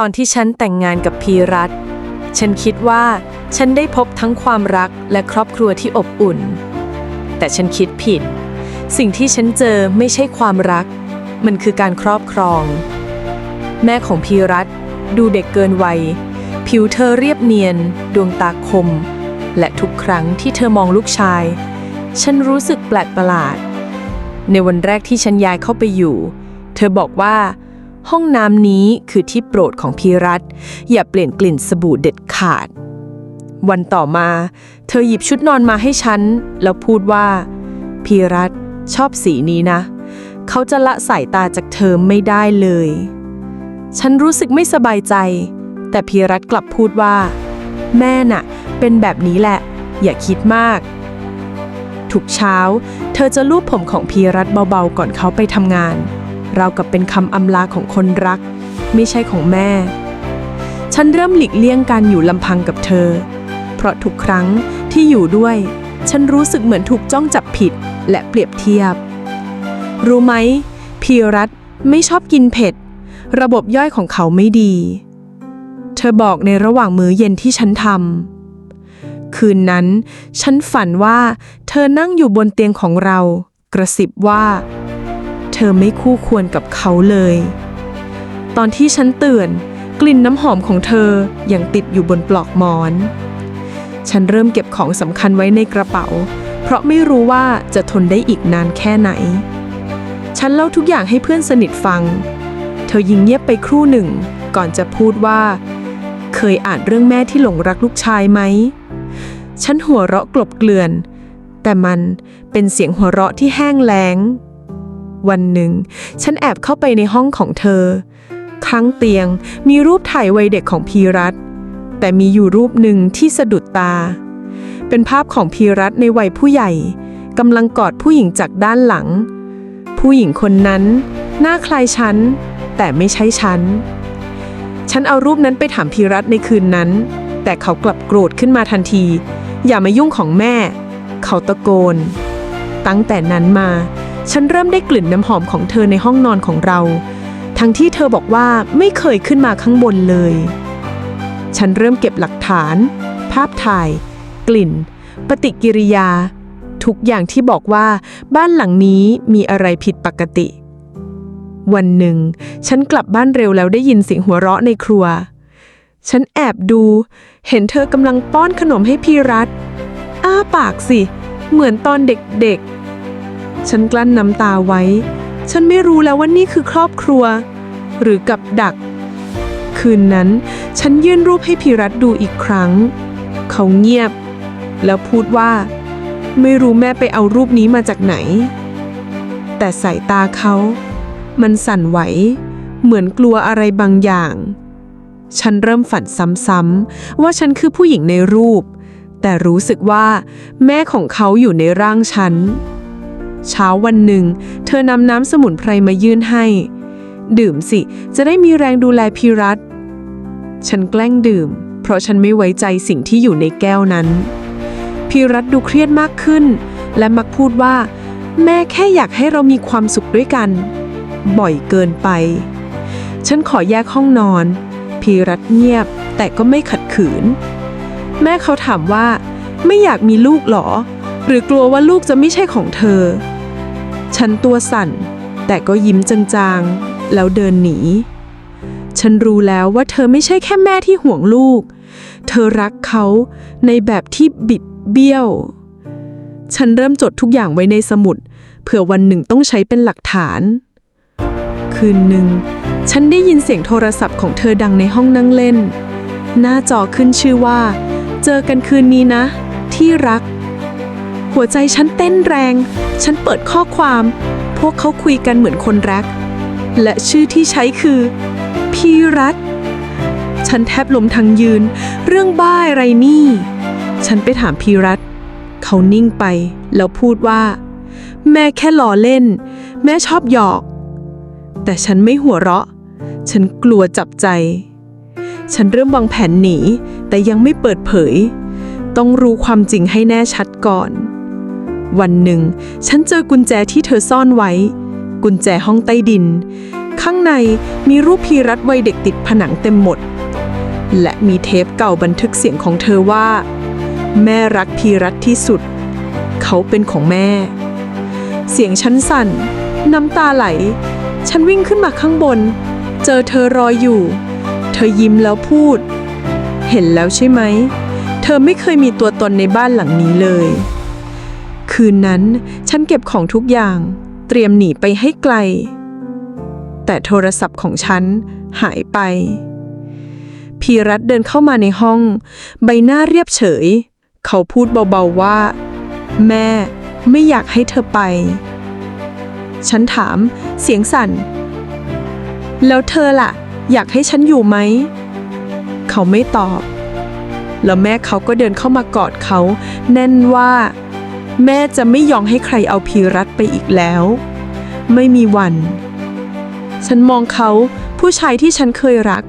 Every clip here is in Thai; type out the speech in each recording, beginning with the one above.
ตอนที่ฉันแต่งงานกับพีรัตฉันคิดว่าฉันได้พบทั้งความรักและครอบครัวที่อบอุ่น แต่ฉันคิดผิด สิ่งที่ฉันเจอไม่ใช่ความรัก มันคือการครอบครอง แม่ของพีรัตดูเด็กเกินวัย ผิวเธอเรียบเนียน ดวงตาคม และทุกครั้งที่เธอมองลูกชาย ฉันรู้สึกแปลกประหลาด ในวันแรกที่ฉันย้ายเข้าไปอยู่ เธอบอกว่า ห้องน้ำนี้คือที่โปรดของพีรัตอย่าเปลี่ยนกลิ่นสบู่เด็ดขาด วันต่อมา เธอหยิบชุดนอนมาให้ฉัน แล้วพูดว่าพีรัตชอบสีนี้นะ เขาจะละสายตาจากเธอไม่ได้เลย ฉันรู้สึกไม่สบายใจ แต่พีรัตกลับพูดว่า แม่น่ะ เป็นแบบนี้แหละ อย่าคิดมากทุกเช้า เธอจะลูบผมของพีรัตเบาๆก่อนเขาไปทำงาน ราวกับเป็นคำอำลาของคนรัก ไม่ใช่ของแม่ ฉันเริ่มหลีกเลี่ยงการอยู่ลำพังกับเธอ เพราะทุกครั้งที่อยู่ด้วย ฉันรู้สึกเหมือนถูกจ้องจับผิดและเปรียบเทียบ รู้ไหม พีรัตไม่ชอบกินเผ็ด ระบบย่อยของเขาไม่ดี เธอบอกในระหว่างมื้อเย็นที่ฉันทำคืนนั้น ฉันฝันว่า เธอนั่งอยู่บนเตียงของเรา กระซิบว่า เธอไม่คู่ควรกับเขาเลย ตอนที่ฉันตื่น กลิ่นน้ำหอมของเธอยังติดอยู่บนปลอกหมอน ฉันเริ่มเก็บของสำคัญไว้ในกระเป๋า เพราะไม่รู้ว่าจะทนได้อีกนานแค่ไหน ฉันเล่าทุกอย่างให้เพื่อนสนิทฟัง เธอยิงเงียบไปครู่หนึ่ง ก่อนจะพูดว่า เคยอ่านเรื่องแม่ที่หลงรักลูกชายไหม ฉันหัวเราะกลบเกลื่อนแต่มันเป็นเสียงหัวเราะที่แห้งแล้ง วันหนึ่ง ฉันแอบเข้าไปในห้องของเธอ ข้างเตียงมีรูปถ่ายวัยเด็กของพีรัตแต่มีอยู่รูปหนึ่งที่สะดุดตา เป็นภาพของพีรัตในวัยผู้ใหญ่กำลังกอดผู้หญิงจากด้านหลัง ผู้หญิงคนนั้น หน้าคล้ายฉัน แต่ไม่ใช่ฉัน ฉันเอารูปนั้นไปถามพีรัตในคืนนั้น แต่เขากลับโกรธขึ้นมาทันที อย่ามายุ่งของแม่ เขาตะโกน ตั้งแต่นั้นมา ฉันเริ่มได้กลิ่นน้ำหอมของเธอในห้องนอนของเรา ทั้งที่เธอบอกว่าไม่เคยขึ้นมาข้างบนเลย ฉันเริ่มเก็บหลักฐาน ภาพถ่าย กลิ่น ปฏิกิริยา ทุกอย่างที่บอกว่าบ้านหลังนี้มีอะไรผิดปกติ วันหนึ่ง ฉันกลับบ้านเร็วแล้วได้ยินเสียงหัวเราะในครัว ฉันแอบดู เห็นเธอกำลังป้อนขนมให้พี่รัฐอ้าปากสิ เหมือนตอนเด็กๆ ฉันกลั้นน้ำตาไว้ ฉันไม่รู้แล้วว่านี่คือครอบครัว หรือกับดัก คืนนั้น ฉันยื่นรูปให้พีรัฐดูอีกครั้ง เขาเงียบ แล้วพูดว่า ไม่รู้แม่ไปเอารูปนี้มาจากไหน แต่สายตาเขา มันสั่นไหว เหมือนกลัวอะไรบางอย่าง ฉันเริ่มฝันซ้ำๆว่าฉันคือผู้หญิงในรูป แต่รู้สึกว่า แม่ของเขาอยู่ในร่างฉัน เช้าวันหนึ่ง เธอนำน้ำสมุนไพรมายื่นให้ ดื่มสิ จะได้มีแรงดูแลพีรัตฉันแกล้งดื่ม เพราะฉันไม่ไว้ใจสิ่งที่อยู่ในแก้วนั้นพีรัตดูเครียดมากขึ้น และมักพูดว่า แม่แค่อยากให้เรามีความสุขด้วยกัน บ่อยเกินไป ฉันขอแยกห้องนอนพีรัตเงียบ แต่ก็ไม่ขัดขืน แม่เขาถามว่า ไม่อยากมีลูกหรอ หรือกลัวว่าลูกจะไม่ใช่ของเธอ ฉันตัวสั่น แต่ก็ยิ้มจางๆ แล้วเดินหนี ฉันรู้แล้วว่าเธอไม่ใช่แค่แม่ที่ห่วงลูก เธอรักเขาในแบบที่บิดเบี้ยว ฉันเริ่มจดทุกอย่างไว้ในสมุด เผื่อวันหนึ่งต้องใช้เป็นหลักฐาน คืนหนึ่ง ฉันได้ยินเสียงโทรศัพท์ของเธอดังในห้องนั่งเล่น หน้าจอขึ้นชื่อว่า เจอกันคืนนี้นะ ที่รัก หัวใจฉันเต้นแรง ฉันเปิดข้อความ พวกเขาคุยกันเหมือนคนรัก และชื่อที่ใช้คือ พี่รัฐ ฉันแทบล้มทั้งยืน เรื่องบ้าอะไรนี่ ฉันไปถามพี่รัฐ เขานิ่งไป แล้วพูดว่า แม่แค่ล้อเล่น แม่ชอบหยอก แต่ฉันไม่หัวเราะ ฉันกลัวจับใจ ฉันเริ่มวางแผนหนี แต่ยังไม่เปิดเผยต้องรู้ความจริงให้แน่ชัดก่อน วันหนึ่ง ฉันเจอกุญแจที่เธอซ่อนไว้ กุญแจห้องใต้ดิน ข้างในมีรูปพีรัตวัยเด็กติดผนังเต็มหมด และมีเทปเก่าบันทึกเสียงของเธอว่า แม่รักพีรัตที่สุด เขาเป็นของแม่ เสียงฉันสั่น น้ำตาไหล ฉันวิ่งขึ้นมาข้างบน เจอเธอรออยู่ เธอยิ้มแล้วพูด เห็นแล้วใช่ไหม เธอไม่เคยมีตัวตนในบ้านหลังนี้เลย คืนนั้นฉันเก็บของทุกอย่าง เตรียมหนีไปให้ไกล แต่โทรศัพท์ของฉันหายไป พีรัตเดินเข้ามาในห้อง ใบหน้าเรียบเฉย เขาพูดเบาๆว่า แม่ไม่อยากให้เธอไป ฉันถามเสียงสั่น แล้วเธอล่ะ อยากให้ฉันอยู่ไหม เขาไม่ตอบ แล้วแม่เขาก็เดินเข้ามากอดเขา แน่นว่า แม่จะไม่ยอมให้ใครเอาพีรัตไปอีกแล้ว ไม่มีวัน ฉันมองเขาผู้ชายที่ฉันเคยรัก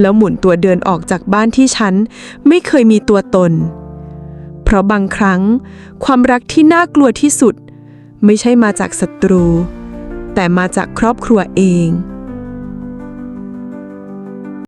แล้วหมุนตัวเดินออกจากบ้านที่ฉันไม่เคยมีตัวตน เพราะบางครั้ง ความรักที่น่ากลัวที่สุด ไม่ใช่มาจากศัตรู แต่มาจากครอบครัวเอง